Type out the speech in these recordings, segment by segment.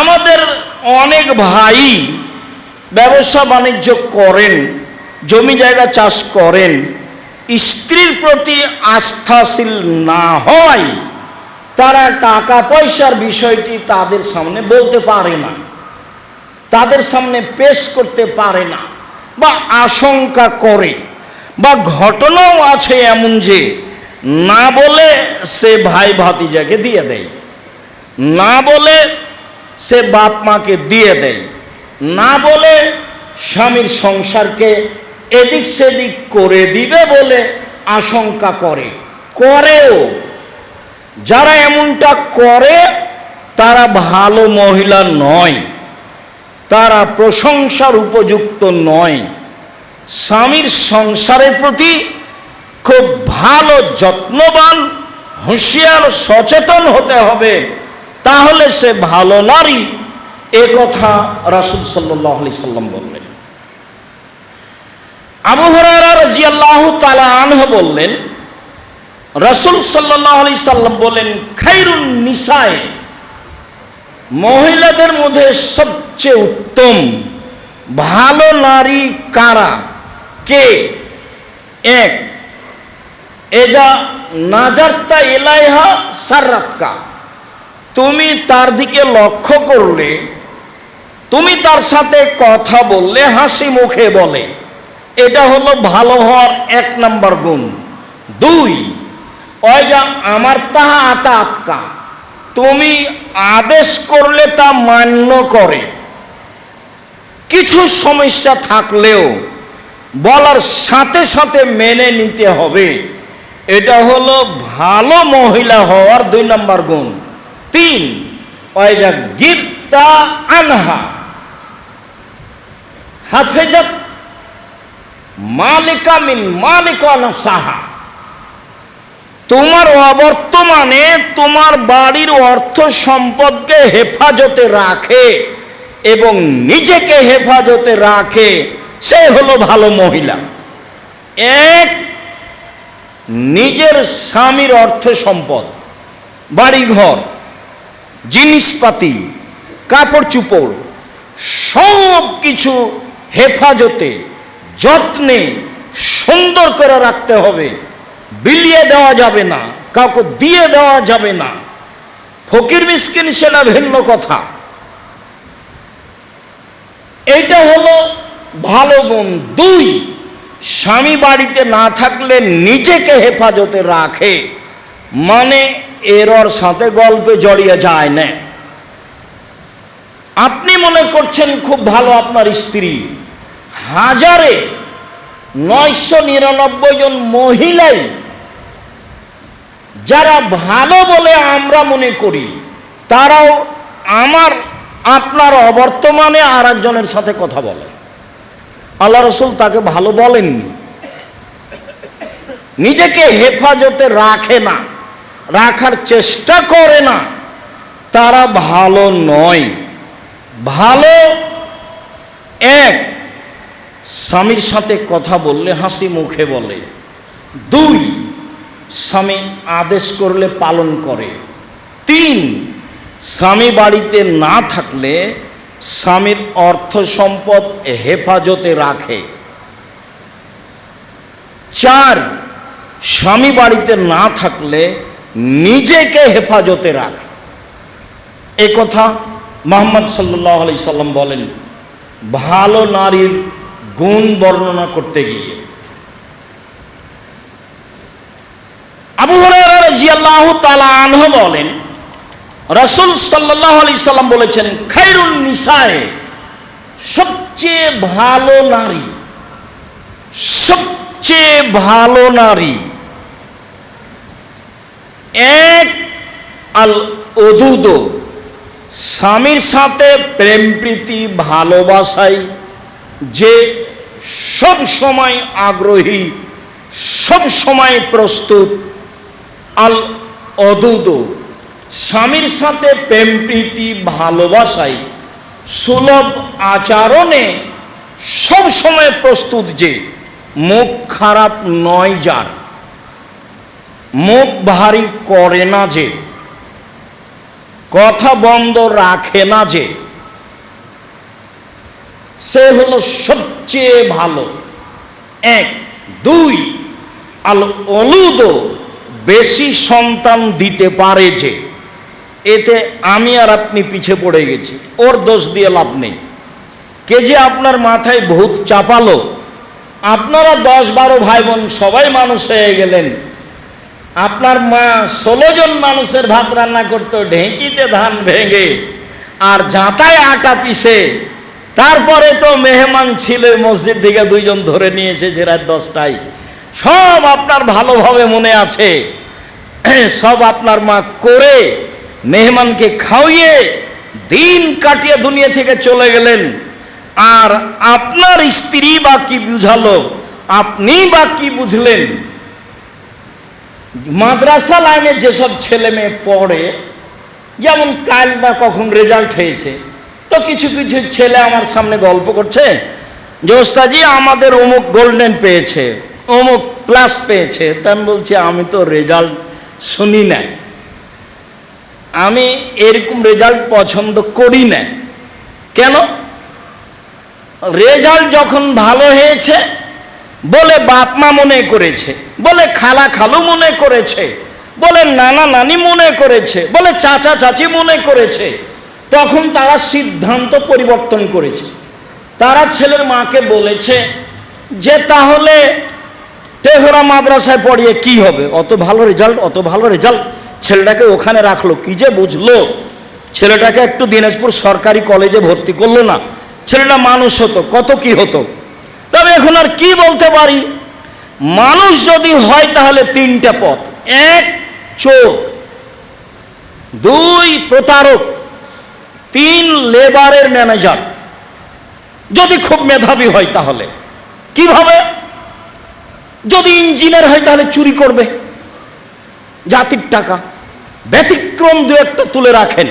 আমাদের অনেক ভাই ব্যবসা বাণিজ্য করেন, জমি জায়গা চাষ করেন, স্ত্রীর প্রতি আস্থাশীল না হয়, তারা টাকা পয়সার বিষয়টি তাদের সামনে বলতে পারে না, তাদের সামনে পেশ করতে পারে না, বা আশঙ্কা করে, বা ঘটনাও আছে এমন যে না বলে সে ভাই ভাতিজাকে দিয়ে দেয়, না বলে সে বাপ মাকে দিয়ে দেয়। না বলে স্বামীর সংসারকে এদিক সেদিক করে দিবে বলে আশঙ্কা করে। করেও। যারা এমনটা করে, তারা ভালো মহিলা নয়। তারা প্রশংসার উপযুক্ত নয়। স্বামীর সংসারের প্রতি খুব ভালো যত্নবান, হুঁশিয়ার, সচেতন হতে হবে। তাহলে সে ভালো নারী। এ কথা রাসুল সাল্লাহ আলি সাল্লাম বললেন। আবু হরারা তালা আনহ বললেন, রসুল সাল্লাহ আলি সাল্লাম বলেন খাইরুন নিসায়, মহিলাদের মধ্যে সবচেয়ে উত্তম ভালো নারী কারা? কে? এক, এজা নাজারতা এলাইহা সাররাতকা তুমি তার দিকে লক্ষ্য করলে, তুমি তার সাথে কথা বললে, হাসি মুখে বলে। এটা হলো ভালো হওয়ার এক নাম্বার গুণ। দুই, ওই যা আমার তাহা আতা আতকা, তুমি আদেশ করলে তা মান্য করে। কিছু সমস্যা থাকলেও বলার সাথে সাথে মেনে নিতে হবে। এটা হলো ভালো মহিলা হওয়ার দুই নম্বর গুণ। তিন ওই যা গিপ্তা আনহা। হাফেজাত মালিকা মিন মালিকা সাহা তোমার অবর্তমানে তোমার বাড়ির অর্থ সম্পদকে হেফাজতে রাখে এবং নিজেকে হেফাজতে রাখে, সে হলো ভালো মহিলা। এক, নিজের স্বামীর অর্থ সম্পদ, বাড়িঘর। জিনিসপাতি, কাপড় চুপড়, সব কিছু হেফাজতে, যত্নে সুন্দর করে রাখতে হবে। বিলিয়ে দেওয়া যাবে না, কাউকে দিয়ে দেওয়া যাবে না। ফকির মিসকিন সেটা ভিন্ন কথা। এটা হলো ভালো গুণ। দুই, স্বামী বাড়িতে না থাকলে নিজেকে হেফাজতে রাখে। মানে এরর সাথে গল্পে জড়িয়ে যায় না। আপনি মনে করছেন খুব ভালো আপনার স্ত্রী। হাজারে নয়শো নিরানব্বই জন মহিলাই যারা ভালো বলে আমরা মনে করি, তারাও আমার, আপনার অবর্তমানে আর একজনের সাথে কথা বলে। আল্লাহ রসুল তাকে ভালো বলেননি। নিজেকে হেফাজতে রাখে না। রাখার চেষ্টা করে না, তারা ভালো নয়। ভালো এক, স্বামীর সাথে কথা বললে হাসি মুখে বলে। দুই, স্বামী আদেশ করলে পালন করে। তিন, স্বামী বাড়িতে না থাকলে স্বামীর অর্থ সম্পদ হেফাজতে রাখে। চার, স্বামী বাড়িতে না থাকলে নিজেকে হেফাজতে রাখ। এ কথা মোহাম্মদ সাল্লাহ আলি সাল্লাম বলেন, ভালো নারীর গুণ বর্ণনা করতে গিয়ে। আবু হরিয়াল্লাহ তালা আনহ বলেন, রসুল সাল্লাহ আলি সাল্লাম বলেছেন, খাইরুন নিসায়, সবচেয়ে ভালো নারী, সবচেয়ে ভালো নারী এক আল অদুদ স্বামীর সাথে প্রেম প্রীতি ভালোবাসায় যে সব সময় আগ্রহী, সব সময় প্রস্তুত। আল অদুদ স্বামীর সাথে প্রেম প্রীতি ভালোবাসায় সুলভ আচরণে সব সময় প্রস্তুত যে, মুখ খারাপ নয় যার। মুখ ভারী করে না যে, কথা বন্ধ রাখে না যে, সে হলো সবচেয়ে ভালো। এক, দুই, আল অলুদ বেশি সন্তান দিতে পারে যে, এতে আমি আর আপনি পিছে পড়ে গেছি, ওর দোষ দিয়ে লাভ নেই। কে যে আপনার মাথায় ভূত চাপালো, আপনারা দশ বারো ভাই বোন সবাই মানুষ হয়ে গেলেন। আপনার মা ষোলো জন মানুষের ভাত রান্না করতো, ঢেঁকিতে ধান ভেঙে, আর জাঁতায় আটা পিসে তারপরে তো মেহমান ছিল মসজিদ থেকে দুইজন ধরে নিয়ে এসেছে রাত দশটায়। সব আপনার ভালোভাবে মনে আছে। সব আপনার মা করে মেহমানকে খাওয়িয়ে দিন কাটিয়ে দুনিয়া থেকে চলে গেলেন। আর আপনার স্ত্রী বা কি বুঝালো? আপনি বা কি বুঝলেন? মাদ্রাসা লাইনে যেসব ছেলে মেয়ে পড়ে, যেমন কাল না কখন রেজাল্ট হয়েছে, তো কিছু কিছু ছেলে আমার সামনে গল্প করছে যে ওস্তাজি আমাদের অমুক গোল্ডেন পেয়েছে, অমুক প্লাস পেয়েছে। তা আমি বলছি, আমি তো রেজাল্ট শুনি না। আমি এরকম রেজাল্ট পছন্দ করি না। কেন? রেজাল্ট যখন ভালো হয়েছে বলে বাপ মা মনে করেছে, বলে খালা খালু মনে করেছে, বলে নানা নানি মনে করেছে, বলে চাচা চাচি মনে করেছে। তখন তারা সিদ্ধান্ত পরিবর্তন করেছে। তারা ছেলের মাকে বলেছে যে, তাহলে তেহরা মাদ্রাসায় পড়িয়ে কি হবে? অত ভালো রেজাল্ট অত ভালো রেজাল্ট ছেলেটাকে ওখানে রাখল। কি যে বুঝলো? ছেলেটাকে একটু দিনাজপুর সরকারি কলেজে ভর্তি করল না। ছেলেটা মানুষ হতো, কত কি হতো? তবে এখন আর কি বলতে পারি? মানুষ যদি হয় তাহলে তিনটা পথ। এক, চোর। দুই, প্রতারক। তিন, লেবারের ম্যানেজার। যদি খুব মেধাবী হয় তাহলে। কীভাবে? যদি ইঞ্জিনিয়ার হয় তাহলে চুরি করবে। জাতির টাকা। ব্যতিক্রম দু একটা তুলে রাখেন।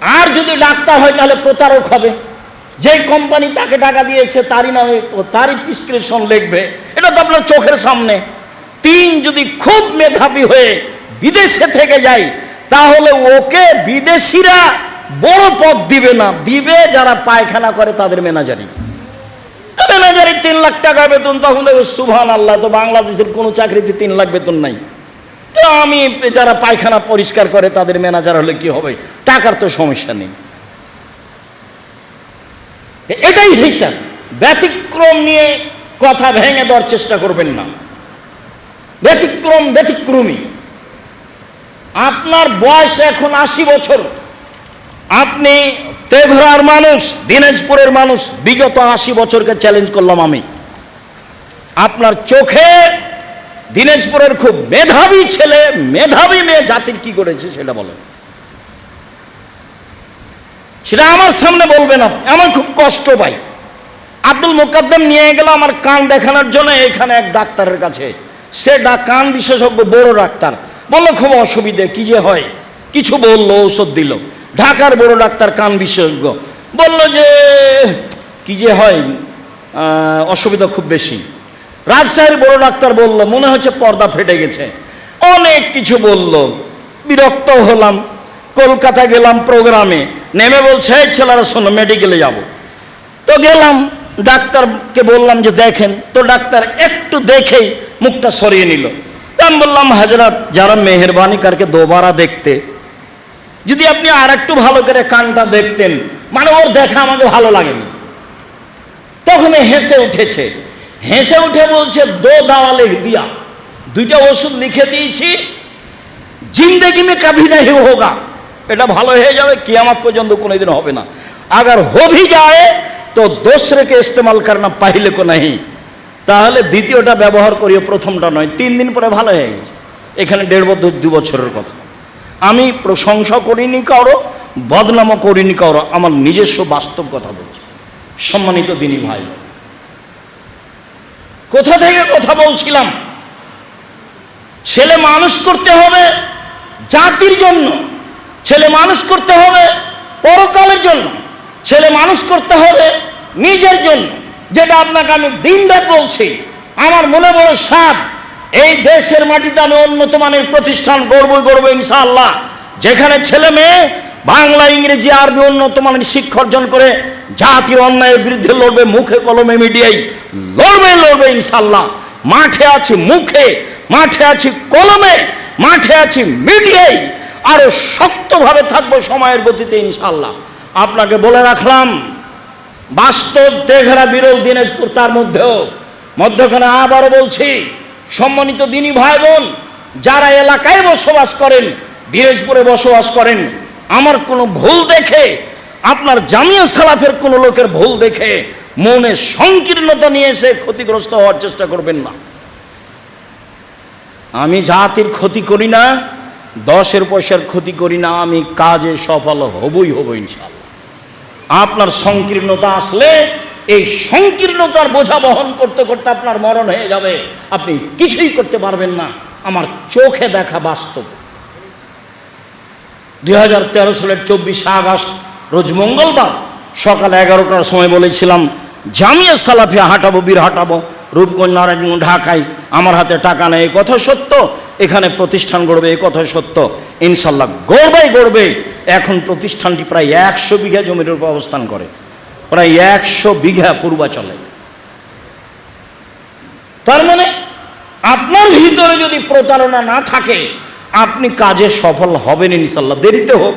আর যদি ডাক্তার হয় তাহলে প্রতারক হবে। যে কোম্পানি তাকে টাকা দিয়েছে, তারই নামে তারই প্রিসক্রিপশন লিখবে। এটা তো আপনার চোখের সামনে। তিন যদি খুব মেধাবী হয়ে বিদেশে থেকে যায়, তাহলে ওকে বিদেশিরা বড় পদ দিবে না। দিবে যারা পায়খানা করে তাদের ম্যানেজারি ম্যানেজারি তিন লাখ টাকা বেতন তখন দেখবে সুভান আল্লাহ তো বাংলাদেশের কোনো চাকরিতে তিন লাখ বেতন নাই। তো আমি যারা পায়খানা পরিষ্কার করে, তাদের ম্যানেজার হলে কি হবে? টাকার তো সমস্যা নেই। এটাই হিসাব। ব্যতিক্রম নিয়ে কথা ভেঙে দেওয়ার চেষ্টা করবেন না। ব্যতিক্রম, ব্যতিক্রমী। আপনার বয়স এখন আশি বছর। আপনি তেঘরার মানুষ, দিনাজপুরের মানুষ, বিগত আশি বছরকে চ্যালেঞ্জ করলাম আমি। আপনার চোখে দিনাজপুরের খুব মেধাবী ছেলে, মেধাবী মেয়ে জাতির কি করেছে সেটা বলেন। সেটা আমার সামনে বলবে না আমার খুব কষ্ট পাই। আব্দুল মোকাদ্দম নিয়ে গেল আমার কান দেখানোর জন্য এখানে এক ডাক্তারের কাছে। সে কান বিশেষজ্ঞ, বড় ডাক্তার। বলল, খুব অসুবিধে, কি যে হয়? কিছু বলল, ঔষধ দিল। ঢাকার বড় ডাক্তার কান বিশেষজ্ঞ। বলল যে, কি যে হয়? অসুবিধা খুব বেশি। রাজশাহীর বড় ডাক্তার বলল, মনে হচ্ছে পর্দা ফেটে গেছে। অনেক কিছু বলল। বিরক্ত হলাম। কলকাতা গেলাম প্রোগ্রামে। নেমে বলছে, এই ছেলেরা শোনো, মেডিকেলে যাব। তো গেলাম, ডাক্তারকে বললাম যে, দেখেন। তো ডাক্তার একটু দেখেই মুখটা সরিয়ে নিল। তা আমি বললাম হাজরাত যারা মেহরবানি কারকে দোবারা দেখতে, যদি আপনি আর একটু ভালো করে কানটা দেখতেন মানে ওর দেখা আমাকে ভালো লাগেনি। তখন হেসে উঠেছে। হেসে উঠে বলছে, দো দাওয়া লিখ দিয়া। দুইটা ওষুধ লিখে দিয়েছি। জিন্দেগি মে কভি না হোগা। এটা ভালো হয়ে যাবে কি আমার পর্যন্ত কোনো দিন হবে না। আগার হবি যায়, তো দোসরেকে ইস্তেমাল করনা পাইলে কো নাহি। তাহলে দ্বিতীয়টা ব্যবহার করিও প্রথমটা নয়, তিন দিন পরে ভালো হয়ে গেছে। এখানে দেড় বছর দু বছরের কথা। আমি প্রশংসা করিনি কারও, বদনামও করিনি কারও, আমার নিজস্ব বাস্তব কথা বলছি। সম্মানিত দিনী ভাই। কোথা থেকে কথা বলছিলাম? ছেলে মানুষ করতে হবে জাতির জন্য। ছেলে মানুষ করতে হবে পরকালের জন্য, ছেলে মানুষ করতে হবে নিজের জন্য। যেটা আপনাকে আমি দিন রাত বলছি, আমার মনে বড় সাপ এই দেশের মাটিতে আমি উন্নত মানের প্রতিষ্ঠান গড়বই গড়বো ইনশাআল্লাহ। যেখানে ছেলে মেয়ে বাংলা, ইংরেজি, আরবি উন্নত মানের শিক্ষা অর্জন করে জাতির অন্যায়ের বিরুদ্ধে লড়বে, মুখে কলমে মিডিয়াই লড়বে লড়বে ইনশাল্লাহ মাঠে আছে মুখে, মাঠে আছে কলমে, মাঠে আছে মিডিয়াই আরও শক্তভাবে থাকব সময়ের গতিতে ইনশাল্লাহ আপনাকে বলে রাখলাম, বাস্তব তেঘরা বিরল দিনাজপুর তার মধ্যেও, মধ্যখানে আবারও বলছি, সম্মানিত দিনী ভাই বোন যারা এলাকায় বসবাস করেন, দিনাজপুরে বসবাস করেন, আমার কোনো ভুল দেখে, আপনার জামিয়া সালাফের কোনো লোকের ভুল দেখে মনে সংকীর্ণতা নিয়ে এসে ক্ষতিগ্রস্ত হওয়ার চেষ্টা করবেন না। আমি জাতির ক্ষতি করি না দশের পয়সার ক্ষতি করি না, আমি কাজে সফল হবই হব ইনশাল্লাহ আপনার সংকীর্ণতা আসলে এই সংকীর্ণতার বোঝা বহন করতে করতে আপনার মরণ হয়ে যাবে। আপনি কিছুই করতে পারবেন না, আমার চোখে দেখা বাস্তব। দুই হাজার তেরো সালের চব্বিশে আগস্ট, রোজ মঙ্গলবার সকাল এগারোটার সময় বলেছিলাম, জামিয়া সালাফিয়া হাঁটাবো, বীর হাঁটাবো, রূপগঞ্জ, নারায়ণগঞ্জ, ঢাকায় আমার হাতে টাকা নেই। কথা সত্য এখানে প্রতিষ্ঠান গড়বে, এ কথা সত্য। ইনশাল্লাহ গড়বাই গড়বে এখন প্রতিষ্ঠানটি প্রায় একশো বিঘা জমির উপর অবস্থান করে। প্রায় একশো বিঘা পূর্বাচলে। তার মানে আপনার ভিতরে যদি প্রতারণা না থাকে, আপনি কাজে সফল হবেন ইনশাল্লাহ, দেরিতে হোক।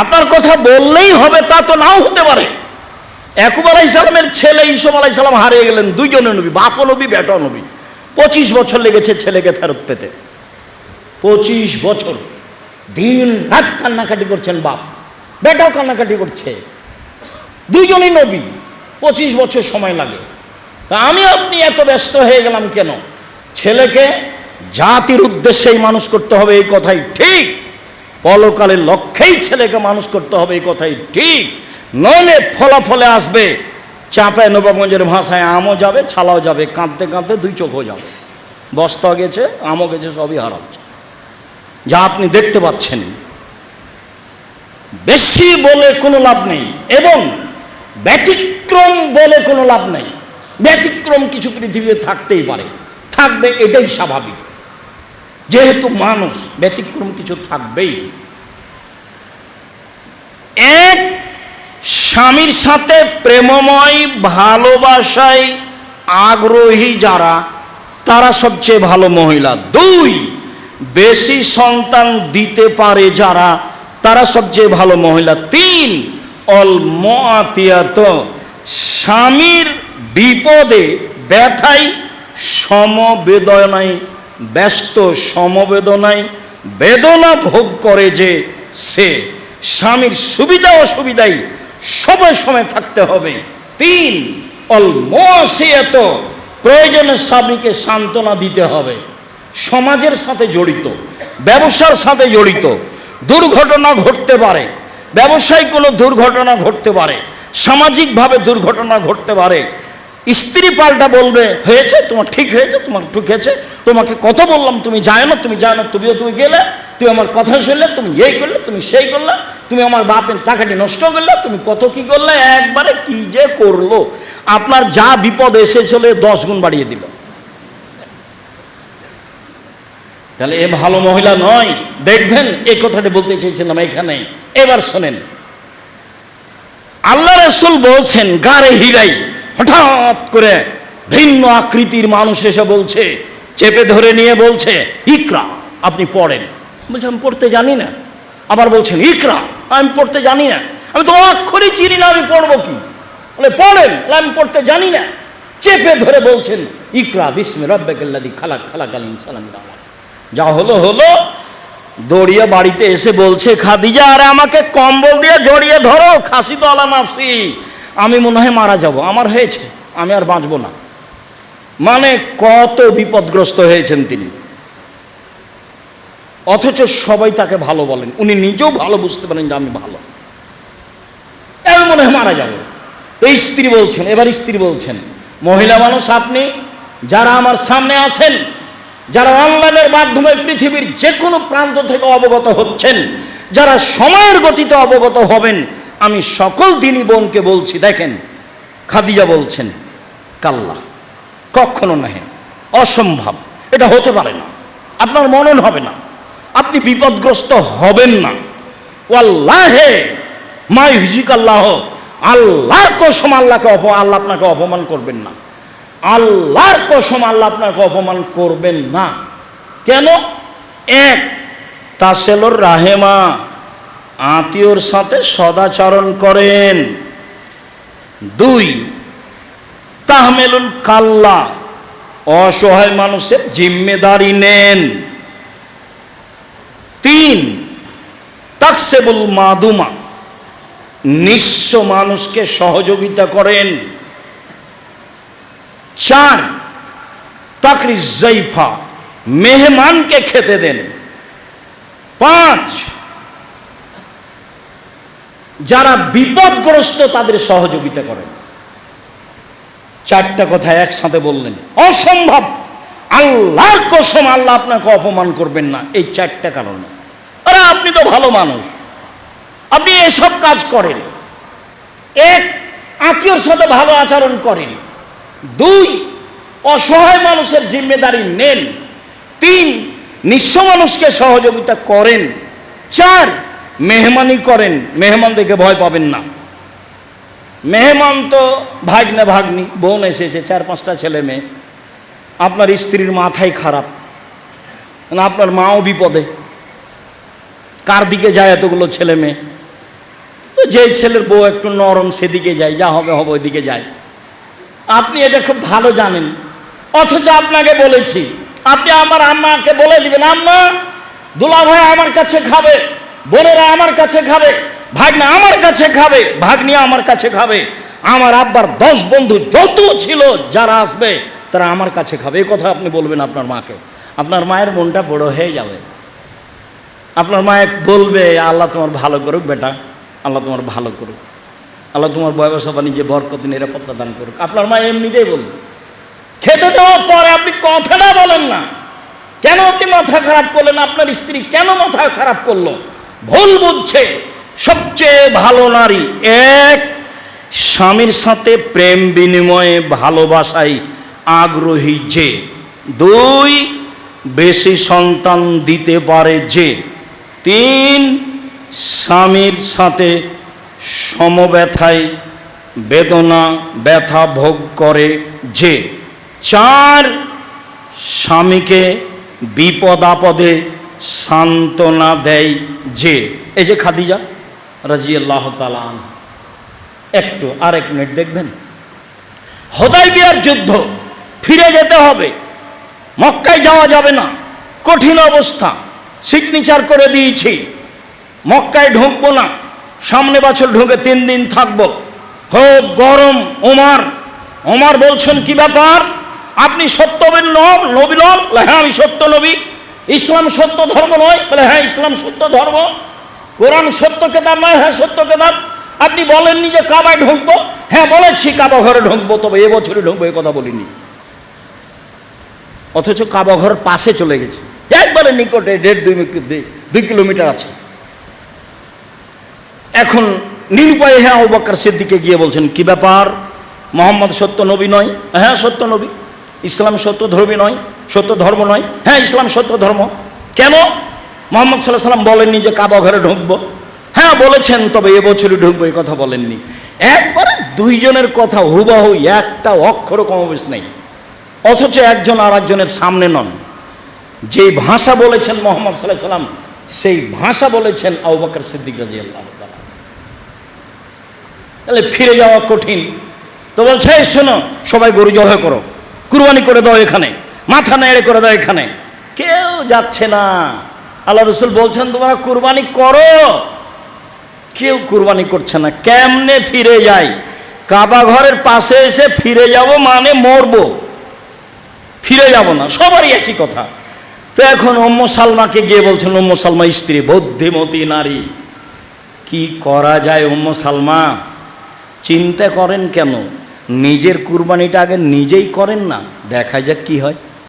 আপনার কথা বললেই হবে, তা তো নাও হতে পারে। একুব আলাই সালামের ছেলে ইসব আলাই সালাম হারিয়ে গেলেন দুইজনে নবী বাপ নবী বেটা নবী। পঁচিশ বছর লেগেছে ছেলেকে ফেরত পেতে। পঁচিশ বছর। দিন রাত কান্নাকাটি করছেন বাপ। বেটাও কান্নাকাটি করছে। দুইজনই নবী। পঁচিশ বছর সময় লাগে। তা আমি আপনি এত ব্যস্ত হয়ে গেলাম কেন? ছেলেকে জাতির উদ্দেশ্যেই মানুষ করতে হবে এই কথাই ঠিক। পলকালের লক্ষ্যেই ছেলেকে মানুষ করতে হবে এই কথাই ঠিক। নইলে ফলাফলে আসবে চাঁপায় নবাবগঞ্জের ভাষায় আমও যাবে, ছালাও যাবে, কাঁদতে কাঁদতে দুই চোখও যাবে। বস্তা গেছে, আমও গেছে, সবই হারাচ্ছে যা আপনি দেখতে পাচ্ছেন, বেশি বলে কোনো লাভ নেই এবং ব্যতিক্রম বলে কোনো লাভ নেই। ব্যতিক্রম কিছু পৃথিবীতে থাকতেই পারে, থাকবে এটাই স্বাভাবিক। যেহেতু মানুষ, ব্যতিক্রম কিছু থাকবেই। এক স্বামীর সাথে প্রেমময়, ভালোবাসায় আগ্রহী যারা, তারা সবচেয়ে ভালো মহিলা। দুই, বেশি সন্তান দিতে পারে যারা, তারা সবচেয়ে ভালো মহিলা। তিন, অল অলমাতিয়াত স্বামীর বিপদে ব্যথায়, সমবেদনায়, ব্যস্ত সমবেদনায় বেদনা ভোগ করে যে সে। স্বামীর সুবিধা অসুবিধায় সময় সময় থাকতে হবে। তিন অলমসিয়ত প্রয়োজনে স্বামীকে সান্ত্বনা দিতে হবে। সমাজের সাথে জড়িত, ব্যবসার সাথে জড়িত, দুর্ঘটনা ঘটতে পারে। ব্যবসায় কোনো দুর্ঘটনা ঘটতে পারে, সামাজিকভাবে দুর্ঘটনা ঘটতে পারে। স্ত্রী পাল্টা বলবে, হয়েছে, তোমার ঠিক হয়েছে, তোমার ঠিক হয়েছে, তোমাকে কত বললাম, তুমি যায় না, তুমি যায় না, তুমিও তুমি গেলে, তুমি আমার কথা শুনলে, তুমি এই করলে, তুমি সেই করলে। তুমি আমার বাপের টাকাটি নষ্ট করলে, তুমি কত কি করলে? একবারে কি যে করল? আপনার যা বিপদ এসে চলে দশ গুণ বাড়িয়ে দিল। তাহলে এ ভালো মহিলা নয়। দেখবেন এই কথাটি বলতে চেয়েছিলাম এখানে। এবার শোনেন। আল্লাহ রসুল বলছেন, গারে হিরাই, হঠাৎ করে ভিন্ন আকৃতির মানুষ এসে বলছে, চেপে ধরে নিয়ে বলছে, ইকরা, আপনি পড়েন। বলছে, আমি পড়তে জানি না। আবার বলছেন, ইকরা আমি পড়তে জানি না। আমি তো অক্ষরই চিনি না, আমি পড়ব কি? বলে, পড়েন আমি পড়তে জানি না। চেপে ধরে বলছেন, ইকরা বিস্মে রব্বেকাল্লাদি খালাক খালাক আলিম সালাম যা হলো হলো, দৌড়িয়ে বাড়িতে এসে বলছে, খাদিজা, আরে আমাকে কম্বল দিয়ে জড়িয়ে ধরো, খাসি তো আলা নাফসি। আমি মনে হয় মারা যাব, আমার হয়েছে, আমি আর বাঁচবো না। মানে কত বিপদগ্রস্ত হয়েছেন তিনি। অথচ সবাই তাকে ভালো বলেন। উনি নিজেও ভালো বুঝতে পারেন যে আমি ভালো। আমি মনে হয় মারা যাব। এই স্ত্রী বলছেন, এবার স্ত্রী বলছেন, মহিলা মানুষ আপনি, যারা আমার সামনে আছেন, যারা অনলাইনের মাধ্যমে পৃথিবীর যে কোনো প্রান্ত থেকে অবগত হচ্ছেন, যারা সময়ের গতিতে অবগত হবেন, আমি সকল দিনই বোনকে বলছি, দেখেন, খাদিজা বলছেন, কাল্লা, কখনো নহে, অসম্ভব, এটা হতে পারে না, আপনার মনন হবে না। আপনি বিপদগ্রস্ত হবেন না। ওয়াল্লাহে মাই হিজিক আল্লাহ আল্লাহর কসম আল্লাহকে অপ, আল্লাহ আপনাকে অপমান করবেন না। আল্লাহর কসম আল্লাহ আপনাকে অপমান করবেন না। কেন? এক, তাসেলর রাহেমা আত্মীয়র সাথে সদাচরণ করেন। দুই, তাহমেলুল কাল্লা, অসহায় মানুষের জিম্মেদারি নেন। তিন, তাকসেবুল মাদুমা, নিঃস্ব মানুষকে সহযোগিতা করেন। চার, তাকরি জৈফা, মেহমানকে খেতে দেন। পাঁচ, যারা বিপদগ্রস্ত তাদের সহযোগিতা করেন। চারটা কথা একসাথে বললেন। অসম্ভব! আল্লাহর কসম আল্লাহ আপনাকে অপমান করবেন না, এই চারটা কারণে। আরে আপনি তো ভালো মানুষ। আপনি এসব কাজ করেন। এক, আত্মীয়র সাথে ভালো আচরণ করেন। দুই, অসহায় মানুষের জিম্মেদারি নেন। তিন, নিঃস্ব মানুষকে সহযোগিতা করেন। চার, মেহমানি করেন। মেহমান দেখে ভয় পাবেন না। মেহমান তো ভাগ্নে ভাগ্নি, বোন এসেছে, চার পাঁচটা ছেলে মেয়ে। আপনার স্ত্রীর মাথাই খারাপ, না আপনার মাও বিপদে, কার দিকে যায় এতগুলো ছেলে মেয়ে? তো যে ছেলের বউ একটু নরম সেদিকে যায়, যা হবে হবে ওইদিকে যায়। আপনি এটা খুব ভালো জানেন। অথচ আপনাকে বলেছি, আপনি আমার আম্মাকে বলে দিবেন, আম্মা দুলা ভাই আমার কাছে খাবে, বোনেরা আমার কাছে খাবে, ভাগ্না আমার কাছে খাবে, ভাগ্নি আমার কাছে খাবে। আমার আব্বার দশ বন্ধু যত ছিল, যারা আসবে তারা আমার কাছে খাবে। এই কথা আপনি বলবেন আপনার মাকে। আপনার মায়ের মনটা বড় হয়ে যাবে। আপনার মায়ের বলবে, আল্লাহ তোমার ভালো করুক বেটা। আল্লাহ তোমার ভালো করুক। আল্লাহ তোমার ব্যবসা বাণিজ্যে বরকত, নিরাপত্তা দান করুক। আপনার মা এমনিতেই বলবে। খেতে দেওয়ার পরে আপনি কথাটা বলেন না। কেন আপনি মাথা খারাপ করলেন? আপনার স্ত্রী কেন মাথা খারাপ করল? ভুল বুঝছে। সবচেয়ে ভালো নারী এক, স্বামীর সাথে প্রেম বিনিময়ে ভালোবাসায় আগ্রহী যে। দুই, বেশি সন্তান দিতে পারে যে। তিন, স্বামীর সাথে সমব্যথায় বেদনা, ব্যথা ভোগ করে যে। চার, স্বামীকে বিপদ আপদে সান্ত্বনা দেয় যে। এই যে খাদিজা রাজি আল্লাহ তালান একটু আর এক মিনিট দেখবেন। হদাই বিয়ার যুদ্ধ। ফিরে যেতে হবে। মক্কায় যাওয়া যাবে না। কঠিন অবস্থা। সিগনেচার করে দিয়েছি। মক্কায় ঢুকবো না। সামনে বছর ঢুকে তিন দিন থাকব। খুব গরম, ওমার। ওমার বলছেন, কি ব্যাপার? আপনি সত্যবের নন নবী নন হ্যাঁ আমি সত্য নবী। ইসলাম সত্য ধর্ম নয়। বলে হ্যাঁ ইসলাম সত্য ধর্ম। কোরআন সত্য কেতাব নয় হ্যাঁ সত্য কেতাব আপনি বলেননি যে কাবায় ঢুকবো? হ্যাঁ বলেছি, কাবা ঘরে ঢুকবো, তবে এবছরই ঢুকবো, এ কথা বলিনি। অথচ কাবাঘর পাশে চলে গেছে। একবারে নিকটে দেড়, দুই দুই কিলোমিটার আছে। এখন নিরুপায় হ্যাঁ অবাক্কর সিদ্দিকে গিয়ে বলছেন, কি ব্যাপার? মোহাম্মদ সত্য নবী নয়? হ্যাঁ সত্য নবী। ইসলাম সত্য ধর্মী নয়, সত্য ধর্ম নয়। হ্যাঁ ইসলাম সত্য ধর্ম। কেন? মোহাম্মদ সাল্লাহ সাল্লাম বলেননি যে কাবা ঘরে ঢুকবো। হ্যাঁ বলেছেন, তবে এবছরই ঢুকবো, এই কথা বলেননি। একবারে দুইজনের কথা হুবাহু একটা অক্ষর কমবেশ নেই। অথচ একজন আর একজনের সামনে নন। যে ভাষা বলেছেন মোহাম্মদ সাল্লাহ সাল্লাম, সেই ভাষা বলেছেন আবু বকর সিদ্দিক রাজি আল্লাহ তাহলে ফিরে যাওয়া কঠিন। তো বলছে, এই শোনো, সবাই গরু জবাই করো। কুরবানি করে দাও এখানে, মাথা নেড়ে করে দাও এখানে। কেউ যাচ্ছে না। আল্লাহ রসুল বলছেন, তোমরা কুরবানি করো। কেউ কুরবানি করছে না। কেমনে ফিরে যাই? কাবা ঘরের পাশে এসে ফিরে যাব মানে মরবো। ফিরে যাব না, সবারই একই কথা। তো এখন অম্ম সালমাকে গিয়ে বলছেন অম্ম সালমা স্ত্রী, বুদ্ধিমতী নারী, কি করা যায় অম্ম সালমা? চিন্তা করেন কেন? নিজের কুরবানিটা আগে নিজেই করেন না, দেখা যাক কি হয়।